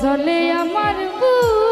জলে আমার বুক।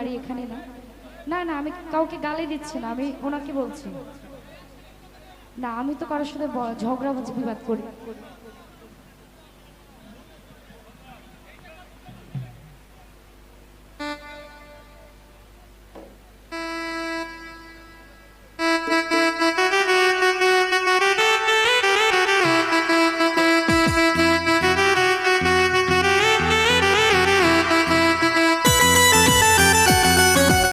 বাড়ি এখানে না। না না, আমি কাউকে গালি দিচ্ছি না, আমি ওনাকে বলছি। না, আমি তো কারোর সাথে ঝগড়া বিবাদ করি।